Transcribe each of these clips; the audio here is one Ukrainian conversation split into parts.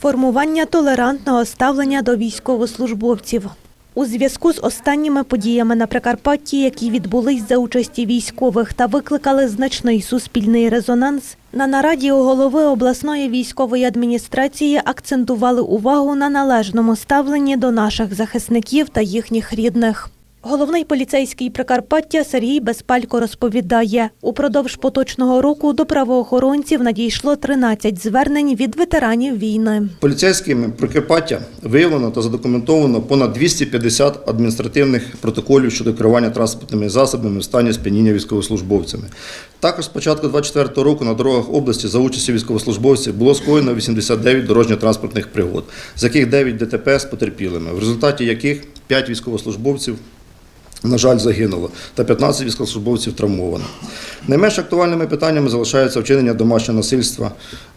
Формування толерантного ставлення до військовослужбовців. У зв'язку з останніми подіями на Прикарпатті, які відбулись за участі військових та викликали значний суспільний резонанс, на нараді у голови обласної військової адміністрації акцентували увагу на належному ставленні до наших захисників та їхніх рідних. Головний поліцейський Прикарпаття Сергій Безпалько розповідає, упродовж поточного року до правоохоронців надійшло 13 звернень від ветеранів війни. Поліцейськими Прикарпаття виявлено та задокументовано понад 250 адміністративних протоколів щодо керування транспортними засобами в стані сп'яніння військовослужбовцями. Також з початку 2024 року на дорогах області за участю військовослужбовців було скоєно 89 дорожньо-транспортних пригод, з яких 9 ДТП з потерпілими, в результаті яких 5 військовослужбовців на жаль, загинуло, та 15 військовослужбовців травмовано. Найменш актуальними питаннями залишається вчинення домашнього насильства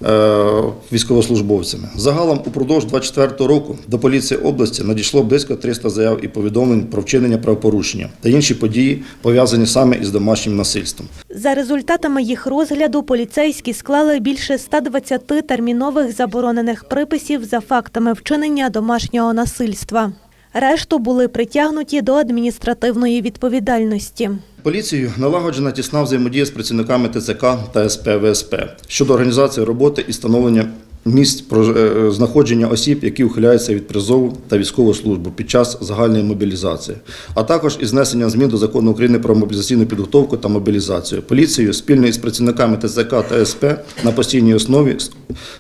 е, військовослужбовцями. Загалом упродовж 2024 року до поліції області надійшло близько 300 заяв і повідомлень про вчинення правопорушення та інші події, пов'язані саме із домашнім насильством. За результатами їх розгляду поліцейські склали більше 120 термінових заборонених приписів за фактами вчинення домашнього насильства. Решту були притягнуті до адміністративної відповідальності. Поліцією налагоджена тісна взаємодія з працівниками ТЦК та СП ВСП щодо організації роботи і встановлення місць про- е, знаходження осіб, які ухиляються від призову та військову службу під час загальної мобілізації, а також із внесенням змін до закону України про мобілізаційну підготовку та мобілізацію. Поліцією спільно із працівниками ТЦК та СП на постійній основі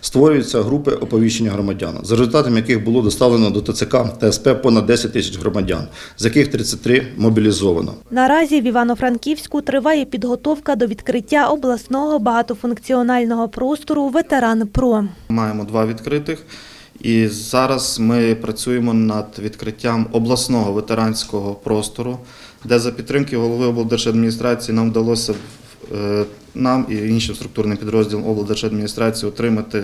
створюються групи оповіщення громадян, за результатами яких було доставлено до ТЦК та СП понад 10 тисяч громадян, з яких 33 мобілізовано. Наразі в Івано-Франківську триває підготовка до відкриття обласного багатофункціонального простору Ветеран Про. Маємо два відкритих. І зараз ми працюємо над відкриттям обласного ветеранського простору, де за підтримки голови облдержадміністрації нам вдалося е, нам і іншим структурним підрозділам облдержадміністрації отримати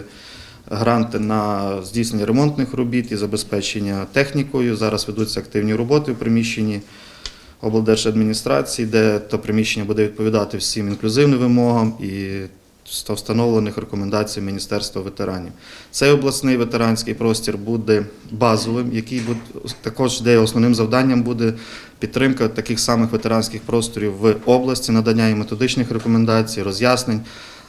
гранти на здійснення ремонтних робіт і забезпечення технікою. Зараз ведуться активні роботи в приміщенні облдержадміністрації, де то приміщення буде відповідати всім інклюзивним вимогам і та встановлених рекомендацій Міністерства ветеранів. Цей обласний ветеранський простір буде базовим, який буде також де основним завданням буде підтримка таких самих ветеранських просторів в області, надання їм методичних рекомендацій, роз'яснень,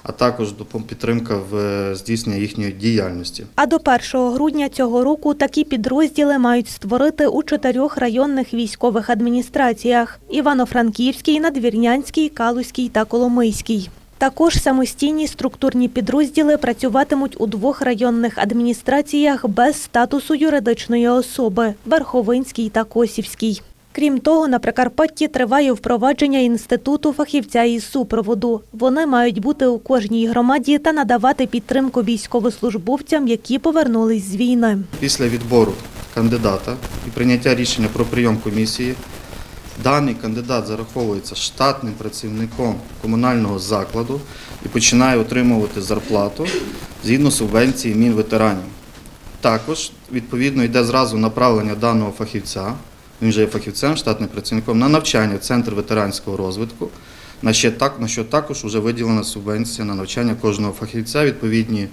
а також підтримка в здійсненні їхньої діяльності. А до 1 грудня цього року такі підрозділи мають створити у чотирьох районних військових адміністраціях: Івано-Франківській, Надвірнянській, Калузькій та Коломийській. Також самостійні структурні підрозділи працюватимуть у двох районних адміністраціях без статусу юридичної особи Верховинській та Косівській. Крім того, на Прикарпатті триває впровадження інституту фахівця із супроводу. Вони мають бути у кожній громаді та надавати підтримку військовослужбовцям, які повернулись з війни. Після відбору кандидата і прийняття рішення про прийом комісії, даний кандидат зараховується штатним працівником комунального закладу і починає отримувати зарплату згідно субвенції Мінветеранів. Також, відповідно, йде зразу направлення даного фахівця, він вже є фахівцем, штатним працівником, на навчання в Центр ветеранського розвитку, на, що також вже виділена субвенція на навчання кожного фахівця, відповідні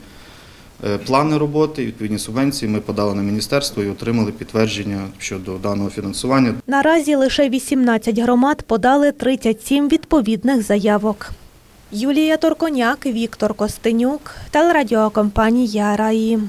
Плани роботи, відповідні субвенції ми подали на міністерство і отримали підтвердження щодо даного фінансування. Наразі лише 18 громад подали 37 відповідних заявок. Юлія Торконяк, Віктор Костенюк, телерадіокомпанія Раї.